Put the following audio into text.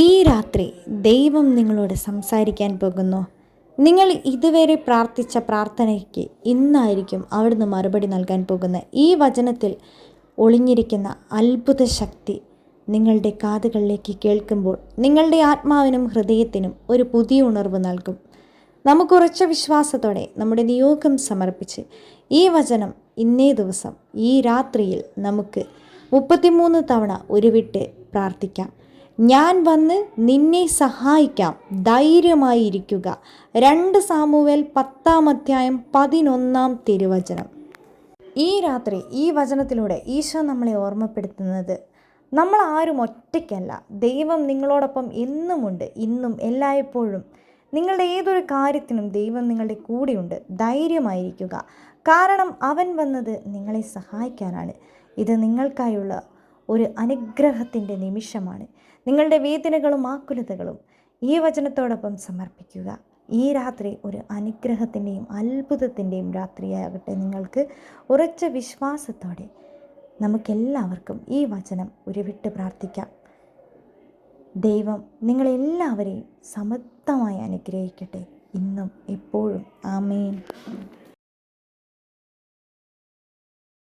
ഈ രാത്രി ദൈവം നിങ്ങളോട് സംസാരിക്കാൻ പോകുന്നു. നിങ്ങൾ ഇതുവരെ പ്രാർത്ഥിച്ച പ്രാർത്ഥനയ്ക്ക് ഇന്നായിരിക്കും അവിടുന്ന് മറുപടി നൽകാൻ പോകുന്നത്. ഈ വചനത്തിൽ ഒളിഞ്ഞിരിക്കുന്ന അത്ഭുത ശക്തി നിങ്ങളുടെ കാതുകളിലേക്ക് കേൾക്കുമ്പോൾ നിങ്ങളുടെ ആത്മാവിനും ഹൃദയത്തിനും ഒരു പുതിയ ഉണർവ് നൽകും. നമുക്കുറച്ച വിശ്വാസത്തോടെ നമ്മുടെ നിയോഗം സമർപ്പിച്ച് ഈ വചനം ഇന്നേ ദിവസം ഈ രാത്രിയിൽ നമുക്ക് മുപ്പത്തിമൂന്ന് തവണ ഉരുവിട്ട് പ്രാർത്ഥിക്കാം. ഞാൻ വന്ന് നിന്നെ സഹായിക്കാം. ധൈര്യമായിരിക്കുക. രണ്ട് സാമുവേൽ പത്താം അധ്യായം പതിനൊന്നാം തിരുവചനം. ഈ രാത്രി ഈ വചനത്തിലൂടെ ഈശോ നമ്മളെ ഓർമ്മപ്പെടുത്തുന്നത് നമ്മൾ ആരും ഒറ്റയ്ക്കല്ല. ദൈവം നിങ്ങളോടൊപ്പം എന്നുമുണ്ട്. ഇന്നും എല്ലായ്പ്പോഴും നിങ്ങളുടെ ഏതൊരു കാര്യത്തിനും ദൈവം നിങ്ങളുടെ കൂടെയുണ്ട്. ധൈര്യമായിരിക്കുക. കാരണം അവൻ വന്നത് നിങ്ങളെ സഹായിക്കാനാണ്. ഇത് നിങ്ങൾക്കായുള്ള ഒരു അനുഗ്രഹത്തിന്റെ നിമിഷമാണ്. നിങ്ങളുടെ വേദനകളും ആകുലതകളും ഈ വചനത്തോടൊപ്പം സമർപ്പിക്കുക. ഈ രാത്രി ഒരു അനുഗ്രഹത്തിന്റെയും അത്ഭുതത്തിന്റെയും രാത്രിയാകട്ടെ നിങ്ങൾക്ക് ഉറച്ച വിശ്വാസത്തോടെ നമുക്കെല്ലാവർക്കും ഈ വചനം ഉരുവിട്ട് പ്രാർത്ഥിക്കാം. ദൈവം നിങ്ങളെല്ലാവരെയും സമത്വമായി അനുഗ്രഹിക്കട്ടെ. ഇന്നും എപ്പോഴും. ആമേൻ.